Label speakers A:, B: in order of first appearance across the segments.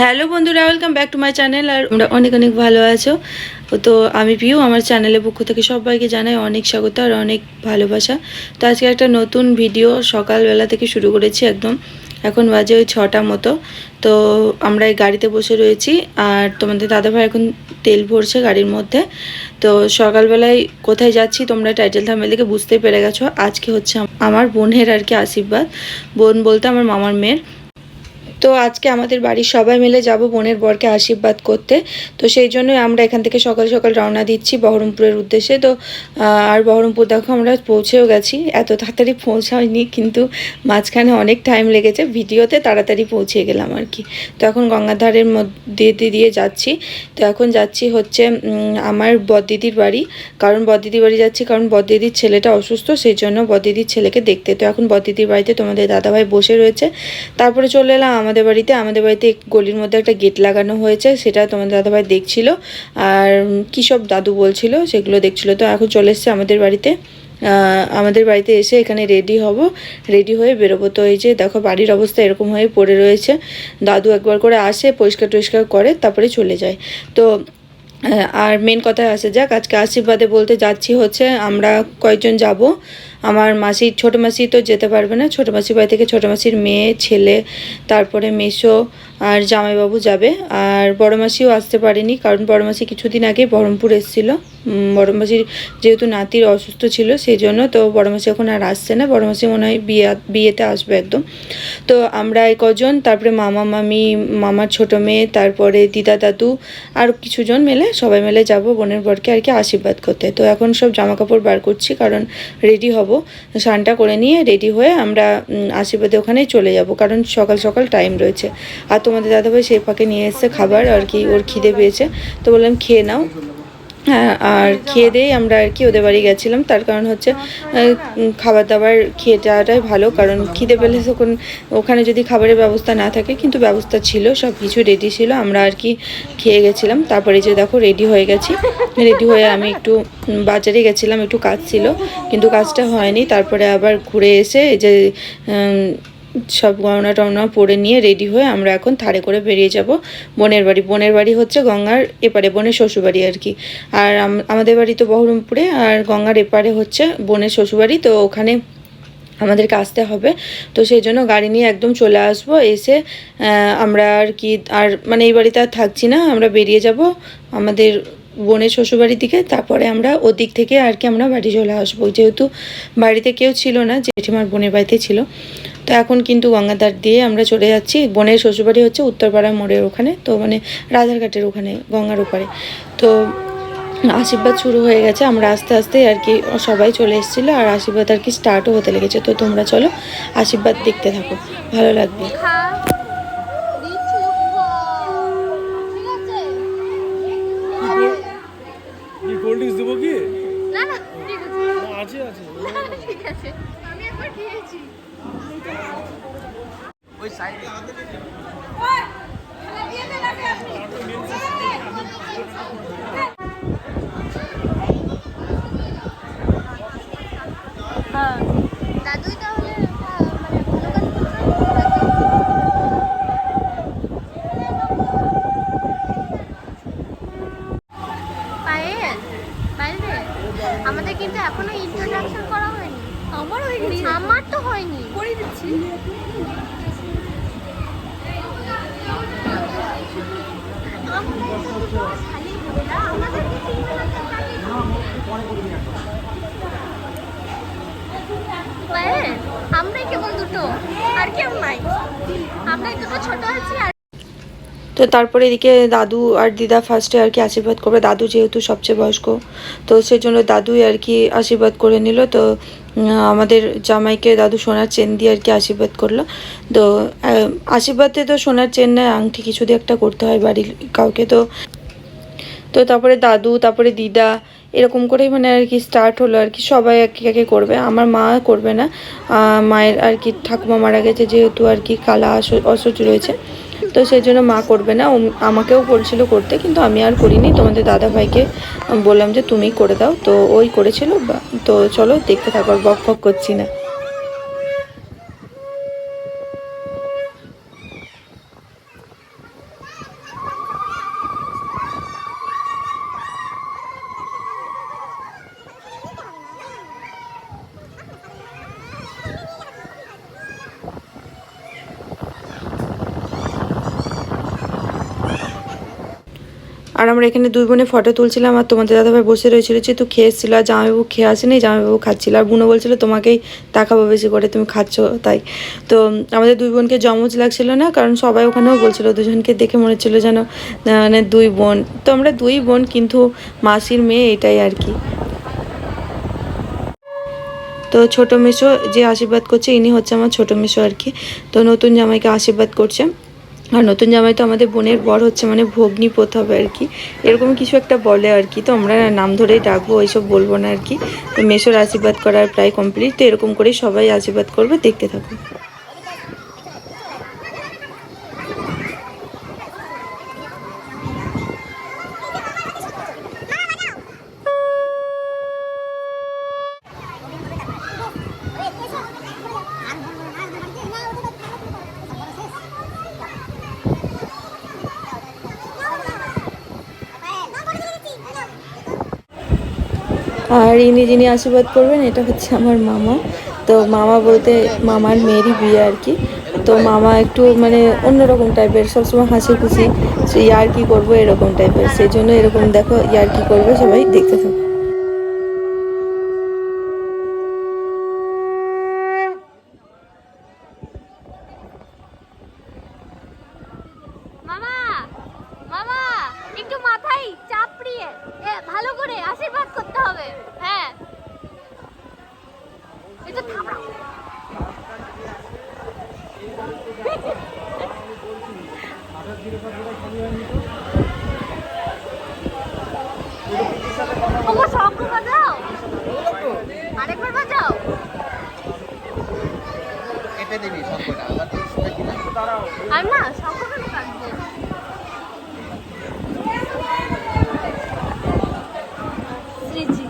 A: Hello বন্ধুরা welcome back to my channel আর তোমরা অনেক অনেক ভালো আছো? তো আমি পিউ আমার চ্যানেলের পক্ষ থেকে সবাইকে জানাই অনেক স্বাগত আর অনেক ভালোবাসা। তো আজকে একটা নতুন ভিডিও সকালবেলা থেকে শুরু করেছি একদম। এখন বাজে ওই ছটা মতো। তো আমরা এই গাড়িতে বসে রয়েছি আর তোমাদের দাদাভাই এখন তেল ভরছে গাড়ির মধ্যে। তো সকালবেলায় কোথায় যাচ্ছি তোমরা টাইটেল থামেল থেকে বুঝতেই পেরে গেছো। আজকে হচ্ছে আমার বোনের আর কি আশীর্বাদ। বোন বলতে আমার মামার মেয়ের। তো আজকে আমাদের বাড়ির সবাই মিলে যাব বোনের বরকে আশীর্বাদ করতে। তো সেই জন্যই আমরা এখান থেকে সকাল সকাল রওনা দিচ্ছি বহরমপুরের উদ্দেশ্যে। তো আর বহরমপুর দেখো আমরা পৌঁছেও গেছি। এত তাড়াতাড়ি পৌঁছায়নি কিন্তু মাঝখানে অনেক টাইম লেগেছে। ভিডিওতে তাড়াতাড়ি পৌঁছে গেলাম আর কি। তো এখন গঙ্গাধারের মধ্যে দিয়ে যাচ্ছি। তো এখন যাচ্ছি হচ্ছে আমার বদিদির বাড়ি। কারণ বদিদির বাড়ি যাচ্ছি কারণ বদিদির ছেলেটা অসুস্থ, সেই জন্য বদিদির ছেলেকে দেখতে। তো এখন বদিদির বাড়িতে তোমাদের দাদাভাই বসে রয়েছে। তারপরে চলে এলাম আমাদের বাড়িতে, আমাদের বাড়িতে গলির মধ্যে একটা গেট লাগানো হয়েছে, সেটা তোমাদের দাদাভাই দেখছিল। আর কী সব দাদু বলছিল, সেগুলো দেখছিল। তো এখন চলে এসছে আমাদের বাড়িতে। আমাদের বাড়িতে এসে এখানে রেডি হব। রেডি হয়ে বেরোবো। তো এই যে দেখো, বাড়ির অবস্থা এরকম হয়ে পড়ে রয়েছে। দাদু একবার করে আসে, পরিষ্কার টরিষ্কার করে, তারপরে চলে যায়। তো আর মেন কথায় আসে যাক। আজকে আশীর্বাদে বলতে যাচ্ছি হচ্ছে, আমরা কয়েকজন যাব? আমার মাসি, ছোটো মাসি তো যেতে পারবে না। ছোটো মাসির বাড়ি থেকে ছোটো মাসির মেয়ে, ছেলে, তারপরে মেসো আর জামাইবাবু যাবে। আর বড় মাসিও আসতে পারেনি কারণ বড় মাসি কিছুদিন আগে বহরমপুর এসেছিল। বড় মাসির যেহেতু নাতির অসুস্থ ছিল, সেই জন্য তো বড়মাসি এখন আর আসছে না। বড় মাসি মনে হয় বিয়ে, বিয়েতে আসবে একদম। তো আমরা এই কজন, তারপরে মামা, মামি, মামার ছোট মেয়ে, তারপরে দিদা, দাদু, আর কিছুজন মিলে সবাই মিলে যাব বোনের বরকে আর কি আশীর্বাদ করতে। তো এখন সব জামা কাপড় বার করছি, কারণ রেডি হব। স্নানটা করে নিয়ে রেডি হয়ে আমরা আশীর্বাদে ওখানেই চলে যাব, কারণ সকাল সকাল টাইম রয়েছে। আর তোমাদের দাদাভাই সেই ফাঁকে নিয়ে এসছে খাবার, আর কি ওর খিদে পেয়েছে। তো বললাম, খেয়ে নাও। আর খেয়ে দিয়েই আমরা আর কি ওদের বাড়ি গেছিলাম। তার কারণ হচ্ছে খাবার দাবার খেয়ে যাওয়াটাই ভালো কারণ খিদে পেলে তখন ওখানে যদি খাবারের ব্যবস্থা না থাকে কিন্তু ব্যবস্থা ছিল সব কিছু রেডি ছিল আমরা আর কি খেয়ে গেছিলাম। তারপরে যে দেখো রেডি হয়ে গেছি। রেডি হয়ে আমি একটু বাজারে গেছিলাম একটু কাজ ছিল কিন্তু কাজটা হয়নি। তারপরে আবার ঘুরে এসে এই যে সব গহনা টহনা পরে নিয়ে রেডি হয়ে আমরা এখন থাড়ে করে বেরিয়ে যাব বোনের বাড়ি। বোনের বাড়ি হচ্ছে গঙ্গার এপারে, বোনের শ্বশুরবাড়ি আর কি। আর আমাদের বাড়ি তো বহরমপুরে, আর গঙ্গার এপারে হচ্ছে বোনের শ্বশুরবাড়ি, তো ওখানে আমাদেরকে আসতে হবে। তো সেই জন্য গাড়ি নিয়ে একদম চলে আসব, এসে আমরা আর কি, আর মানে এই বাড়িতে আর থাকছি না, আমরা বেরিয়ে যাব। আমাদের বোনের শ্বশুরবাড়ির দিকে, তারপরে আমরা ওদিক থেকে আর কি আমরা বাড়ি চলে আসব। যেহেতু বাড়িতে কেউ ছিল না, জেঠিমার বোনের বাড়িতে ছিল। তো এখন কিন্তু গঙ্গাধার দিয়ে আমরা চলে যাচ্ছি। বোনের শ্বশুরবাড়ি হচ্ছে উত্তরপাড়া মোড়ের ওখানে, তো মানে রাজারঘাটের ওখানে, গঙ্গার ওপারে। তো আশীর্বাদ শুরু হয়ে গেছে। আমরা আস্তে আস্তে আর কি সবাই চলে এসেছিল আর আশীর্বাদ আর কি স্টার্টও হতে লেগেছে। তো তোমরা চলো আশীর্বাদ দেখতে থাকো। ভালো লাগবে।
B: আছে। আমি একবার খেয়েছি। হ্যাঁ। দাদুই তাহলে মানে আমাদের কিন্তু এখনও ইন্ট্রোডাকশন করা হয়নি আমার হয়নি আমার তো হয়নি। করে দিচ্ছি। আমরাই কেবল দুটো। আর কেউ নাই। আমরাই দুটো ছোট আছি আর
A: তো তারপরে এদিকে দাদু আর দিদা ফার্স্টে আর কি আশীর্বাদ করবে। দাদু যেহেতু সবচেয়ে বয়স্ক, তো সেই জন্য দাদুই আর কি আশীর্বাদ করে নিল। তো আমাদের জামাইকে দাদু সোনার চেন দিয়ে আর কি আশীর্বাদ করল। তো আশীর্বাদে তো সোনার চেন নেয়, আংটি কিছু দিয়ে একটা করতে হয় বাড়ির কাউকে তো। তো তারপরে দাদু, তারপরে দিদা, এরকম করেই মানে আর কি স্টার্ট হলো আর কি। সবাই এক একে করবে। আমার মা করবে না। মায়ের আর কি ঠাকুমা মারা গেছে যেহেতু আর কি কালা অস- অসুচ রয়েছে। তো সেই জন্য মা করবে না আমাকেও বলছিল করতে, কিন্তু আমি আর করিনি। তোমাদের দাদা ভাইকে বললাম যে তুমি করে দাও। তো ওই করেছিল তো চলো দেখতে থাকো বক বক করছি না। আর আমরা এখানে দুই বোনে ফটো তুলছিলাম আর তোমাদের দাদাভাই বসে রয়েছিল যে তুই খেয়েছিল আর জামাইবাবু খেয়ে আসেনি, জামাইবাবু খাচ্ছিল। আর বুনো বলছিল, তোমাকেই তাকাবো বেশি করে, তুমি খাচ্ছ তাই। তো আমাদের দুই বোনকে জমজ লাগছিল না, কারণ সবাই ওখানেও বলছিল, দুজনকে দেখে মনে হচ্ছিল যেন মানে দুই বোন। তো আমরা দুই বোন কিন্তু মাসির মেয়ে এটাই আর কি। তো ছোট মেশো যে আশীর্বাদ করছে, ইনি হচ্ছে আমার ছোট মেশো আর কি। তো নতুন জামাইকে আশীর্বাদ করছে। আর নতুন জামাই তো আমাদের বোনের বর হচ্ছে মানে ভগ্নি পোত হবে আর কি। এরকম কিছু একটা বলে আর কি। তো আমরা নাম ধরেই ডাকবো, ওইসব বলব না আর কি। তো মেশোর আশীর্বাদ করার প্রায় কমপ্লিট তো এরকম করেই সবাই আশীর্বাদ করবে, দেখতে থাকো। আর ইনি যিনি আশীর্বাদ করবেন, এটা হচ্ছে আমার মামা। তো মামা বলতে মামার মেয়েরই বিয়ে আর কি। তো মামা একটু মানে অন্যরকম টাইপের সবসময় হাসি খুশি সে ইয়ার কি করব এরকম টাইপের সেই জন্য এরকম দেখো ইয়ার কি করবে সবাই দেখতে থাকো।
B: মামা মামা, একটু মাথায় চাপড়িয়ে এ ভালো করে আশীর্বাদ করতে হবে। হ্যাঁ। একটু থামড়াও ওগো শঙ্খ বাজাও। আরেকবার বাজাও।
C: কেটে দিবি শঙ্কটা আবার
B: আর না শঙ্খ কেন কাটবো শ্রীজি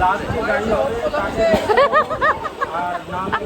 D: লাস্টে গাড়ি হবে তাকে আর নাম ছত্রিশ হয় তাহলে ঘুরতে হবে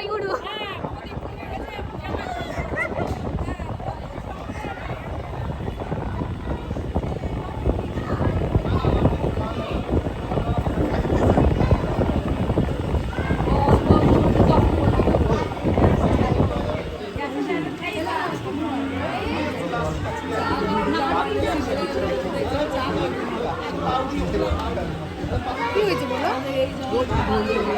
D: আঠাশ দিনের সাথে কেটে যাবে
B: মামা গোটাটা জয় গুরু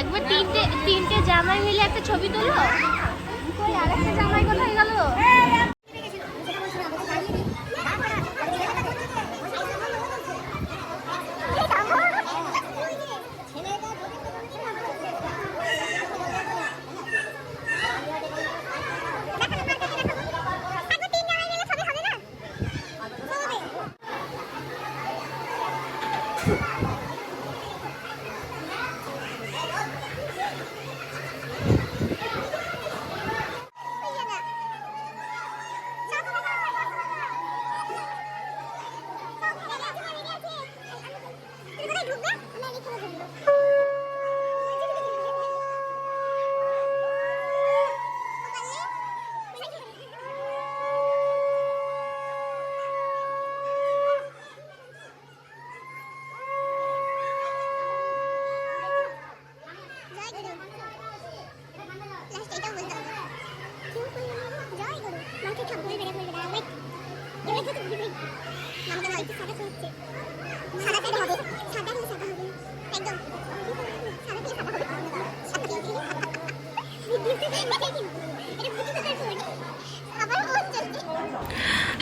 B: একবার তিনটে তিনটে জামাই মিলে একটা ছবি তুলো? আরেকটা জামাই কোথায় গেল?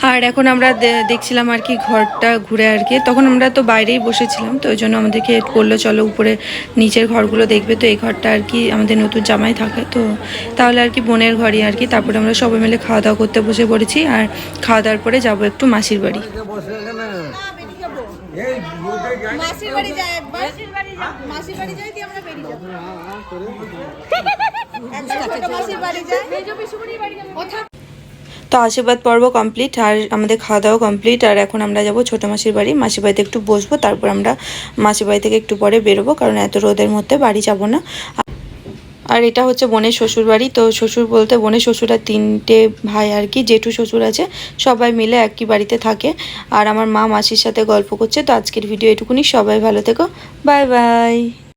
A: আর এখন আমরা দেখছিলাম আর কি ঘরটা ঘুরে আর কি। তখন আমরা তো বাইরেই বসেছিলাম তো ওই জন্য আমাদেরকে বলল চলো উপরে নিচের ঘরগুলো দেখবে। তো এই ঘরটা আর কি আমাদের নতুন জামাই থাকে তো তাহলে আর কি বোনের ঘরই আর কি। তারপরে আমরা সবাই মিলে খাওয়া দাওয়া করতে বসে পড়েছি আর খাওয়া দাওয়ার পরে যাব একটু মাসির বাড়ি।
E: মাসির বাড়ি যাই একবার মাসির বাড়ি যাই দিয়ে আমরা বেরিয়ে যাব? একবার ছোট মাসির বাড়ি যাই
A: তো আশীর্বাদ পর্ব কমপ্লিট আর আমাদের খাওয়া দাওয়া কমপ্লিট আর এখন আমরা যাব ছোটো মাসির বাড়ি। মাসির বাড়িতে একটু বসবো, তারপর আমরা মাসির বাড়ি থেকে একটু পরে বেরোবো, কারণ এত রোদের মধ্যে বাড়ি যাব না। আর এটা হচ্ছে বোনের শ্বশুর বাড়ি, তো শ্বশুর বলতে বোনের শ্বশুর তিনটে ভাই আর কি, জেঠু শ্বশুর আছে, সবাই মিলে একই বাড়িতে থাকে। আর আমার মা মাসির সাথে গল্প করছে, তো আজকের ভিডিও এটুকুনি, সবাই ভালো থেকো বাই বাই